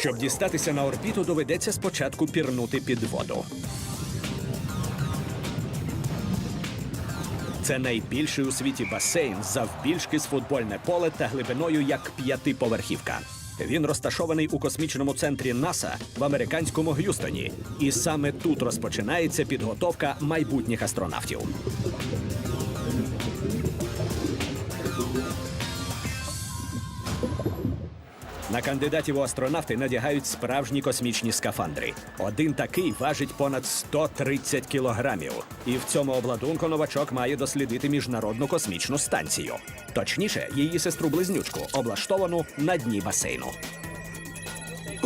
Щоб дістатися на орбіту, доведеться спочатку пірнути під воду. Це найбільший у світі басейн завбільшки з футбольне поле та глибиною як п'ятиповерхівка. Він розташований у космічному центрі НАСА в американському Г'юстоні. І саме тут розпочинається підготовка майбутніх астронавтів. На кандидатів у астронавти надягають справжні космічні скафандри. Один такий важить понад 130 кілограмів. І в цьому обладунку новачок має дослідити міжнародну космічну станцію. Точніше, її сестру-близнючку, облаштовану на дні басейну.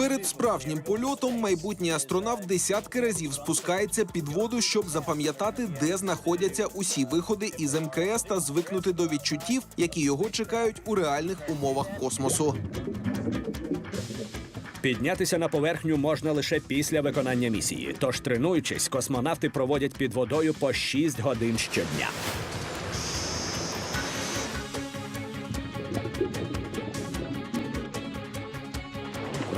Перед справжнім польотом майбутній астронавт десятки разів спускається під воду, щоб запам'ятати, де знаходяться усі виходи із МКС та звикнути до відчуттів, які його чекають у реальних умовах космосу. Піднятися на поверхню можна лише після виконання місії. Тож, тренуючись, космонавти проводять під водою по 6 годин щодня.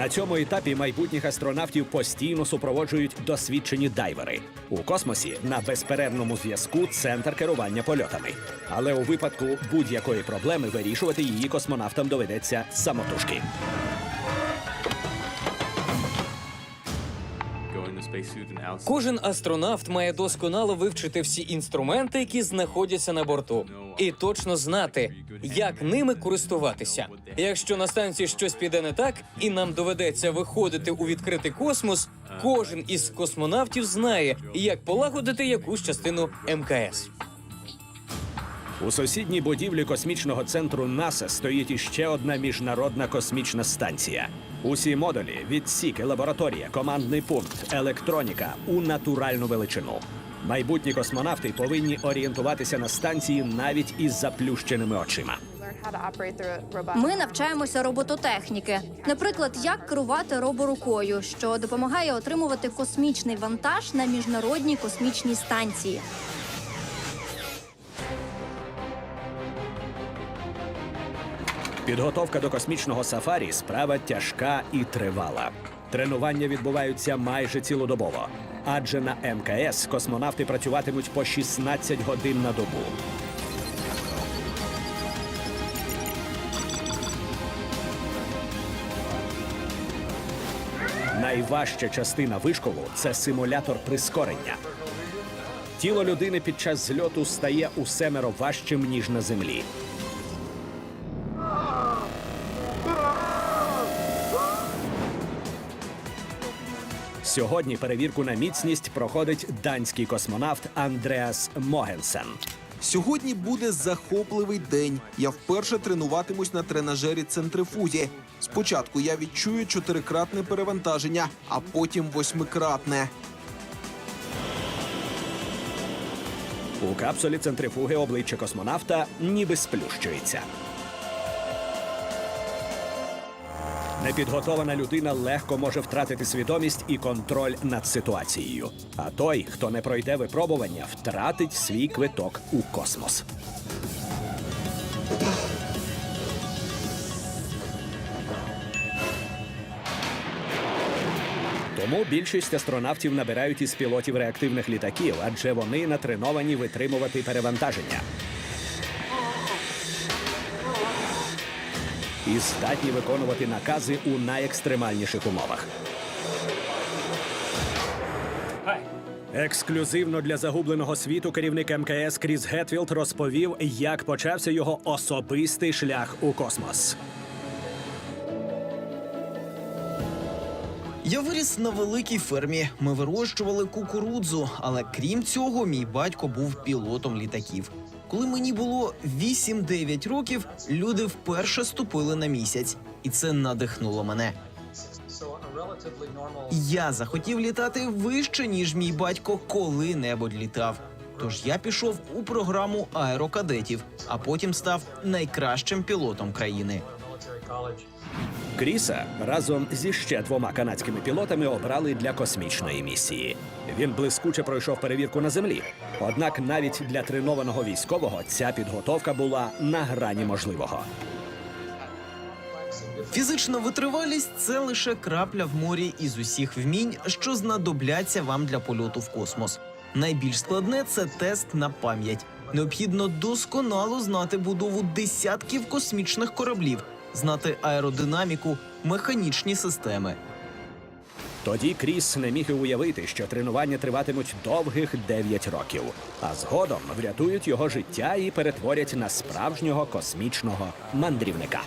На цьому етапі майбутніх астронавтів постійно супроводжують досвідчені дайвери. У космосі на безперервному зв'язку центр керування польотами. Але у випадку будь-якої проблеми вирішувати її космонавтам доведеться самотужки. Кожен астронавт має досконало вивчити всі інструменти, які знаходяться на борту, і точно знати, як ними користуватися. Якщо на станції щось піде не так, і нам доведеться виходити у відкритий космос, кожен із космонавтів знає, як полагодити якусь частину МКС. У сусідній будівлі космічного центру НАСА стоїть іще одна міжнародна космічна станція. Усі модулі, відсіки, лабораторія, командний пункт, електроніка у натуральну величину. Майбутні космонавти повинні орієнтуватися на станції навіть із заплющеними очима. Ми навчаємося робототехніки. Наприклад, як керувати роборукою, що допомагає отримувати космічний вантаж на міжнародній космічній станції. Підготовка до космічного сафарі справа тяжка і тривала. Тренування відбуваються майже цілодобово, адже на МКС космонавти працюватимуть по 16 годин на добу. Найважча частина вишколу це симулятор прискорення. Тіло людини під час зльоту стає у важчим ніж на землі. Сьогодні перевірку на міцність проходить данський космонавт Андреас Могенсен. Сьогодні буде захопливий день. Я вперше тренуватимусь на тренажері центрифузі. Спочатку я відчую чотирикратне перевантаження, а потім восьмикратне. У капсулі центрифуги обличчя космонавта ніби сплющується. Непідготована людина легко може втратити свідомість і контроль над ситуацією. А той, хто не пройде випробування, втратить свій квиток у космос. Тому більшість астронавтів набирають із пілотів реактивних літаків, адже вони натреновані витримувати перевантаження. І здатні виконувати накази у найекстремальніших умовах. Ексклюзивно для загубленого світу керівник МКС Кріс Гетфілд розповів, як почався його особистий шлях у космос. Я виріс на великій фермі. Ми вирощували кукурудзу, але крім цього, мій батько був пілотом літаків. Коли мені було 8-9 років, люди вперше ступили на місяць, і це надихнуло мене. Я захотів літати вище, ніж мій батько коли-небудь літав. Тож я пішов у програму аерокадетів, а потім став найкращим пілотом країни. Кріса разом зі ще двома канадськими пілотами обрали для космічної місії. Він блискуче пройшов перевірку на землі. Однак навіть для тренованого військового ця підготовка була на грані можливого. Фізична витривалість це лише крапля в морі із усіх вмінь, що знадобляться вам для польоту в космос. Найбільш складне це тест на пам'ять. Необхідно досконало знати будову десятків космічних кораблів, знати аеродинаміку, механічні системи. Тоді Кріс не міг і уявити, що тренування триватимуть довгих 9 років, а згодом врятують його життя і перетворять на справжнього космічного мандрівника.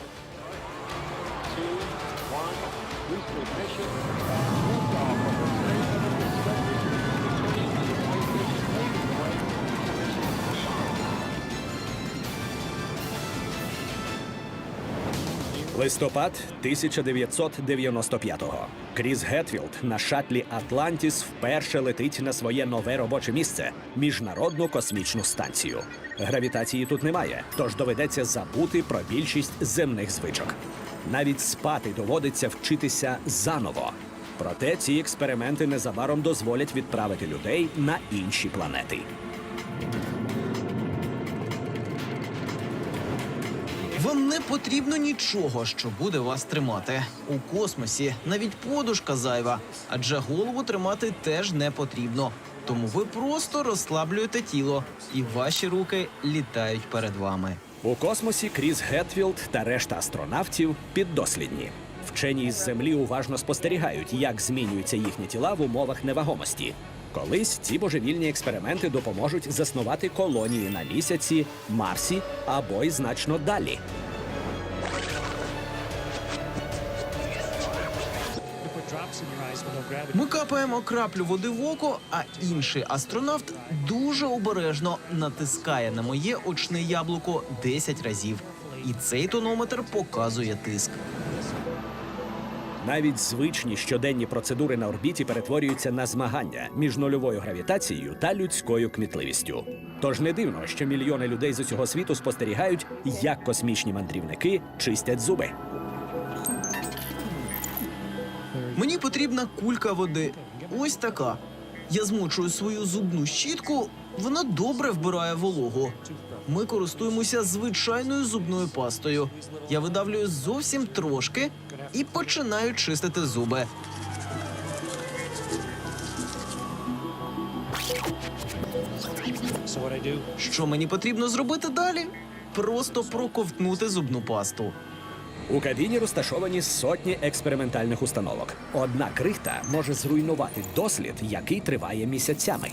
Листопад 1995-го. Кріс Гетфілд на шатлі Атлантіс вперше летить на своє нове робоче місце міжнародну космічну станцію. Гравітації тут немає, тож доведеться забути про більшість земних звичок. Навіть спати доводиться вчитися заново. Проте ці експерименти незабаром дозволять відправити людей на інші планети. Потрібно нічого, що буде вас тримати. У космосі навіть подушка зайва, адже голову тримати теж не потрібно. Тому ви просто розслаблюєте тіло, і ваші руки літають перед вами. У космосі Кріс Гетфілд та решта астронавтів піддослідні. Вчені із землі уважно спостерігають, як змінюються їхні тіла в умовах невагомості. Колись ці божевільні експерименти допоможуть заснувати колонії на місяці, Марсі або й значно далі. Ми капаємо краплю води в око, а інший астронавт дуже обережно натискає на моє очне яблуко 10 разів. І цей тонометр показує тиск. Навіть звичні щоденні процедури на орбіті перетворюються на змагання між нульовою гравітацією та людською кмітливістю. Тож не дивно, що мільйони людей з усього світу спостерігають, як космічні мандрівники чистять зуби. Мені потрібна кулька води. Ось така. Я змочую свою зубну щітку, вона добре вбирає вологу. Ми користуємося звичайною зубною пастою. Я видавлюю зовсім трошки і починаю чистити зуби. Що мені потрібно зробити далі? Просто проковтнути зубну пасту. У кабіні розташовані сотні експериментальних установок. Одна крихта може зруйнувати дослід, який триває місяцями.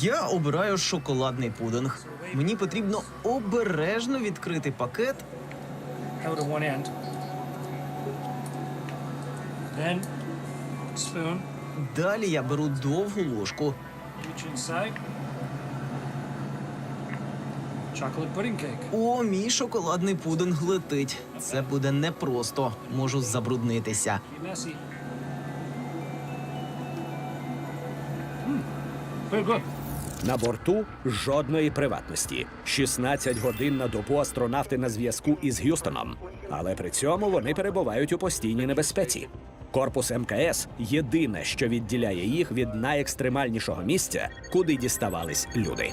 Я обираю шоколадний пудинг. Мені потрібно обережно відкрити пакет. Далі я беру довгу ложку. Chocolate pudding cake. О, мій шоколадний пудинг летить. Це буде непросто. Можу забруднитися. Be messy. Very good. На борту жодної приватності. 16 годин на добу астронавти на зв'язку із Г'юстоном. Але при цьому вони перебувають у постійній небезпеці. Корпус МКС єдине, що відділяє їх від найекстремальнішого місця, куди діставались люди.